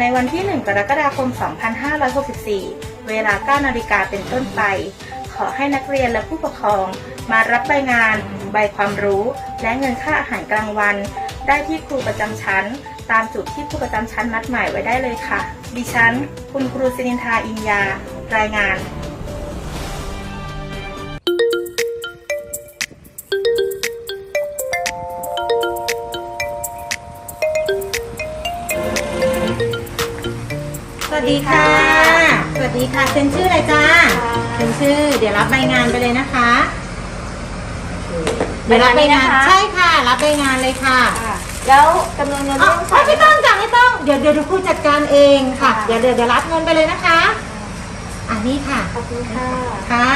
ในวันที่ 1 กรกฎาคม 2564 เวลา 9 นาฬิกาเป็นต้นไป ขอให้นักเรียนและผู้ปกครอง มารับใบงาน ใบความรู้ และเงินค่าอาหารกลางวัน ได้ที่ครูประจำชั้น ตามจุดที่ครูประจำชั้นนัดหมายไว้ได้เลยค่ะ ดิฉัน คุณครูสินินทาอินยา รายงาน วัสดีค่ะ สวัสดีค่ะเซ็นชื่ออะไรจ้าเซ็นชื่อ เดี๋ยวรับใบงานไปเลยนะคะเดี๋ยวรับใบงานใบงานนี้นะคะใช่ค่ะ รับใบงานเลยค่ะ แล้วจำนวนเงินอ๋อที่ต้องไม่ต้องจ้ะไม่ต้อง เดี๋ยวเดี๋ยวเดี๋ยวครูจัดการเองค่ะค่ะ เดี๋ยวเดี๋ยวเดี๋ยวรับเงินไปเลยนะคะ อันนี้ค่ะ ขอบคุณค่ะ ค่ะ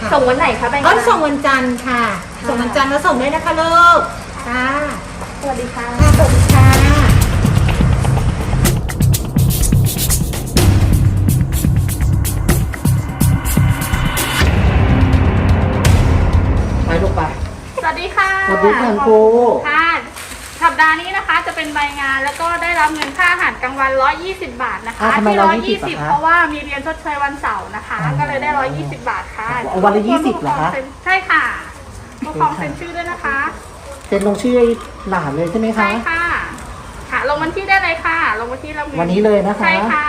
ค่ะส่งวันไหนคะใบอ๋องานส่งวันจันทร์ค่ะค่ะ ส่งวันจันทร์แล้วส่งด้วยนะคะลูก ค่ะ สวัสดีค่ะค่ะสวัสดีค่ะ ค่ะสวัสดีค่ะครูค่ะสัปดาห์นี้นะคะจะเป็นใบงานแล้วก็ได้รับเงินค่าอาหารกลางวัน 120 บาทนะคะอ่าทำไมที่120 120อะคะเพราะว่ามีเรียนชดเชยวันเสาร์นะคะ ก็เลยได้ 120 บาทค่ะเอาวันละ20เหรอคะ ใช่ค่ะผู้ปกครองเซ็นชื่อด้วยนะคะ เซ็นลงชื่อหลานเลยใช่ไหมใช่คะค่ะ ค่ะ ลงวันที่ได้เลยค่ะ ลงวันที่รับเงินวันนี้เลยนะคะ ใช่ค่ะ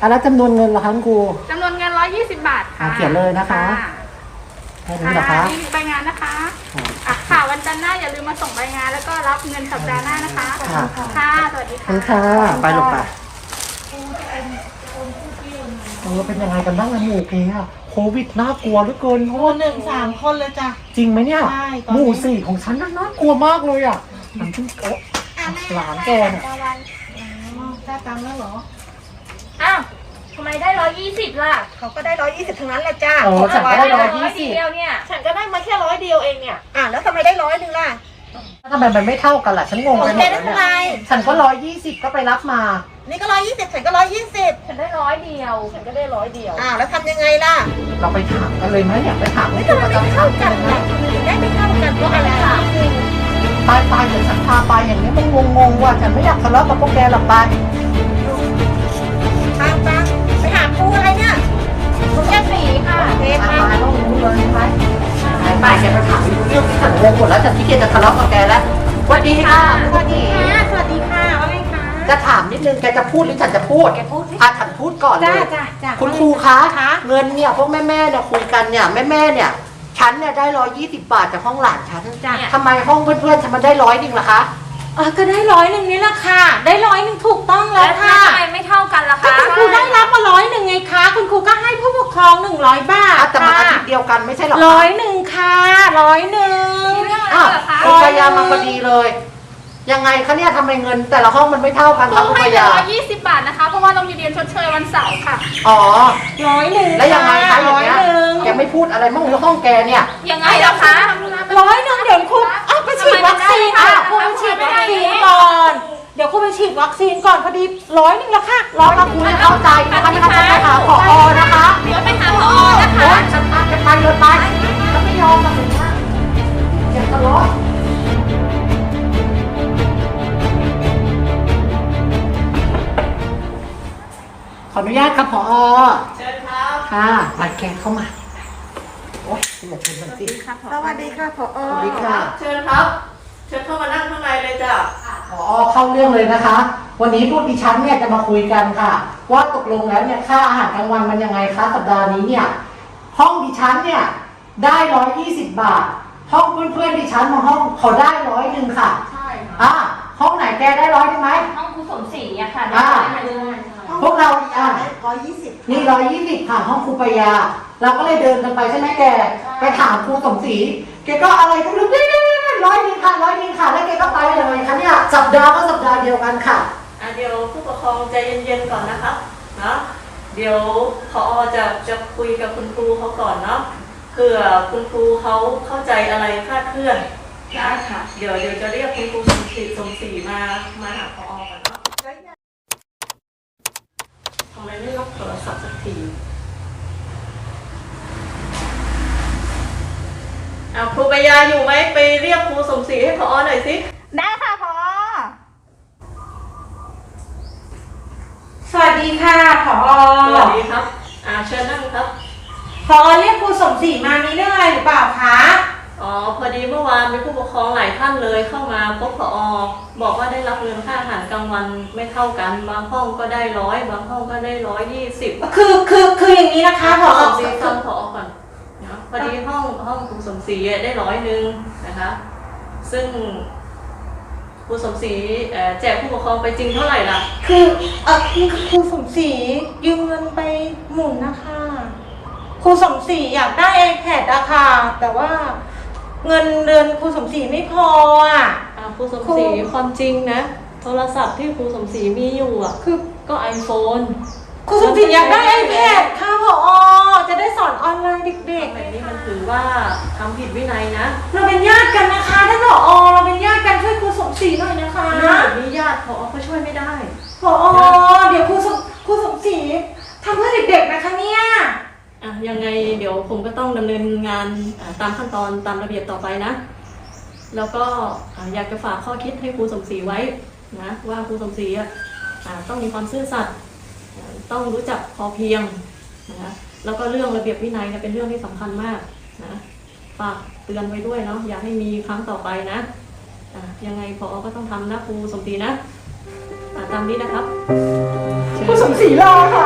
อะแล้วจำนวนเงินล่ะคะคุณครู จำนวนเงิน 120 บาทค่ะอ่าเขียนเลยนะคะ แค่นี้เหรอคะนี่ใบงานนะคะค่ะอะค่ะวันจันทร์หน้าอย่าลืมมาส่งใบงานแล้วก็รับเงินสัปดาห์หน้านะคะ ค่ะ ค่ะ สวัสดีขอบค่ะคุณค่ะ ไปลูกไปเออเป็นยังไงกันบ้างอะหมู่เพอะโควิดน่ากลัวเหลือเกินเพราะว่าหนึ่งสามคนเลยจ้ะ จริงไหมเนี่ยใช่ตอนหนี้มู่สี่ของฉันน่ะน่ากลัวมากเลยอะมันเพิ่งโอ๊ะหลานแกเนี่ยได้ตังค์แล้วเหรออ้าวทำไมได้ร้อ ยยี่สิบล่ะเขาก็ได้ร้อยยี่สิบทั้งนั้นแหละจ้าโอ้ฉันก็ได้ร้อยยี่ร้อยสิบ เดียวเนี่ย ฉันก็ได้มาแค่ร้อยเดียวเองเนี่ย อะแล้วทำไมได้ร้อยหนึ่งล่ะทำไมมันไม่เท่ากันล่ะ ฉันงงขอไปงหมแกดได้แล้วเท่าเนี่ไหร่ยฉันก็ร้อยยี่สิบก็ไปรับมา นี่ก็ร้อยยี่สิบฉันก็ร้อยยี่สิบฉันได้ร้อยเดียว ฉันก็ได้ร้อยเดียว อ่าแล้วทำยังไงล่ะเราไปถามกันเลยไหมเนี่ยไปถามให้ทำตัวไมประไม่จำเท่าชั้นกันเลยไหมล่ะทำไมถึงได้ไม่เท่ากันเพราะอะไรล่ะไปไปเดี๋ยวฉันพาไปอย่างนี้มันงงๆว่ะฉันไม่อยากทะเลาะกับพวกแกหรอกไป ลยไปไปไปแกไปถามเรื่องที่ฉันงงหมดแล้วฉันที่เกียจจะทะเลาะกับแกแล้วสวัสดีค่ะสวัสดีค่ะ สวัสดีค่ะว่าไงคะจะถามนิดนึงแกจะพูดหรือฉันจะพูดแกพูดสิอะฉันพูดก่อนเลจ้ายจ้าจ้าคุณครูคะเงินเนี่ยพวกแม่ๆเนี่ยคุยกันเนี่ยแม่ๆเนี่ยฉันเนี่ยได้ร้อยยี่สิบบาทจากห้องหลานฉันจ้าทำไมห้องเพื่อนๆฉันมันได้ร้อยหนึ่งล่ะคะ เออก็ได้ร้อยหนึ่งนี่แหละค่ะ ได้ร้อยหนึ่งถูกต้องแล้แล้ววทำค่ะไมไม่เท่ากันล่ะก็คะ คุณครูได้รับมาร้อยหนึ่งไงคะ คุณครูก็ให้ผู้ปกครองหนึ่งร้อยบาทอะแต่มันอาค่ะทิตย์เดียวกันไม่ใช่หรอคะร้อยหนึ่งค่ะร้อยหนึ่ง มีเรื่องอะไรอ้าวเหรอคะคุณพยามาพอดีเลย ยังไงคะเนี่ยทำไมเงิน แต่ละห้องมันไม่เท่ากันคคะรูคุณให้พไปยา120บาทนะคะ เพราะว่าเรามีเรียนชดเชยวันเสาร์ค่ะ อ๋อ ร้อยหนึ่งแล้วยังไงคะอย่างร้อยเงี้ยหนึ่งแกไม่พูดอะไรมั่งหรือห้องแกเนี่ย ยังไงล่ะคะร้อยหนึ่งเดี๋ยวครูอ้าวไปฉีดวัคซีนทำไมอะไม่ได้ครูไปฉีดไม่วัคได้ซีนก่อน เดี๋ยวครูไปฉีดวัคซีนก่อนพอดีร้อยหนึ่งแล้วค่ะร้อยถ้าคุณไม่เข้าใจนะคะนี่เขาจะไปหาผอนะคะเดี๋ยวไปหาพอนะคะโอ๊ยฉันพาแกไปเลยไปฉันไม่ยอมกับคุณนะอย่าทะเลาะขออนุญาตครับผอเชิญครับค่ะมาแกเข้ามาโอ๊ยอย่าชนมันสิสวัสดีค่ะผอสวัสดีค่ะ เชิญครับ เชิญเข้ามานั่งข้างในเลยจ้ะ พอเข้าเรื่องเลยนะคะ วันนี้พวกดิฉันเนี่ยจะมาคุยกันค่ะ ว่าตกลงแล้วเนี่ยค่าอาหารกลางวันมันยังไงคะสัปดาห์นี้เนี่ยห้องดิฉันเนี่ยได้ร้อยยี่สิบบาท ห้องเพื่อนๆดิฉันบางห้องเขาได้ร้อยหนึ่งค่ะใช่ค่ะอ่าห้องไหนแกได้ร้อยหนึ่งไหม ห้องครูสมศรีอะค่ะอ่าได้เลย พวกเราอะ ร้อยยี่สิบนี่ร้อยยี่สิบค่ะห้องครูปยา เราก็เลยเดินกันไปใช่ไหมแก ไปถามครูสมศรีแกก็อะไรก็ไม่รู้ร้อยหนึ่งค่ะร้อยหนึ่งค่ะ แล้วแกก็ไปเลยค่ะเนี่ย สัปดาห์ก็สัปดาห์เดียวกันค่ะ อะเดี๋ยวผู้ปกครองใจเย็นๆก่อนนะครับนะเดี๋ยวพอจะจะคุยกับคุณครูเขาก่อนเนาะเผื่อคุณครูเขาเข้าใจอะไรคลาดเคลื่อนนะค่ะ เดี๋ยวเดี๋ยวจะเรียกคุณครูสมศรีสมศรีมามาหาพอก่อนเนาะทำไมไม่รับโทรศัพท์สักทีเอาครูปยาอยู่ไหมไปเรียกครูสมศรีให้พอหน่อยสิ ได้ค่ะพอ วัสดีค่ะผอสวัสดีครับ อ่าเชิญนั่งครับ ผอเรียกครูสมศรีมามีเรื่องอะไรหรือเปล่าคะ อ๋อ พอดีเมื่อวานมีผู้ปกครองหลายท่านเลยเข้ามาพบผอ บอกว่าได้รับเงินค่าอาหารกลางวันไม่เท่ากัน บางห้องก็ได้ร้อยบางห้องก็ได้ร้อยยี่สิบคือคือคืออย่างนี้นะคะผอสมศรีฟังผอก่อนนะพอดีห้องห้องครูสมศรีได้ร้อยหนึ่งนะคะ ซึ่ง ครูสมศรีเอ่อแจกผู้ปกครองไปจริงเท่าไหร่ล่ะ คือเออนี่คือครูสมศรียืมเงินไปหมุนนะคะครูสมศรีอยากได้ iPad อะค่ะ แต่ว่าเงินเดือนครูสมศรีไม่พออะอ่าครูสมศรีความจริงนะ โทรศัพท์ที่ครูสมศรีมีอยู่อะ คือก็ iPhone ครูสมศรีอยากได้ iPad ค่ะผอจะได้สอนออนไลน์เด็กๆแบบไงนี้คะมันถือว่าทำผิดวินัยนะเราเป็นญาติกันนะคะท่านผอเราเป็นญาติกันช่วยครูสมศรีหน่อยนะคะเรื่องแบบนี้ญาติพอก็ช่วยไม่ได้ผอเดี๋ยวครูสมครูสมศรีทำเพื่อเด็กๆนะคะเนี่ยอะยังไงเดี๋ยวผมก็ต้องดำเนินงานอ่าตามขั้นตอนตามระเบียบต่อไปนะ แล้วก็อ่าอยากจะฝากข้อคิดให้ครูสมศรีไว้นะว่าครูสมศรีอะอ่าต้องมีความซื่อสัตย์อ่า ต้องรู้จักพอเพียงนะแล้วก็เรื่องระเบียบวินัยเนี่ยเป็นเรื่องที่สำคัญมากนะฝากเตือนไว้ด้วยเนาะอย่าให้มีครั้งต่อไปนะะยังไงพอก็ต้องทำนะครูสมศรีนะตามนี้นะครับครูสมศรีรอค่ะ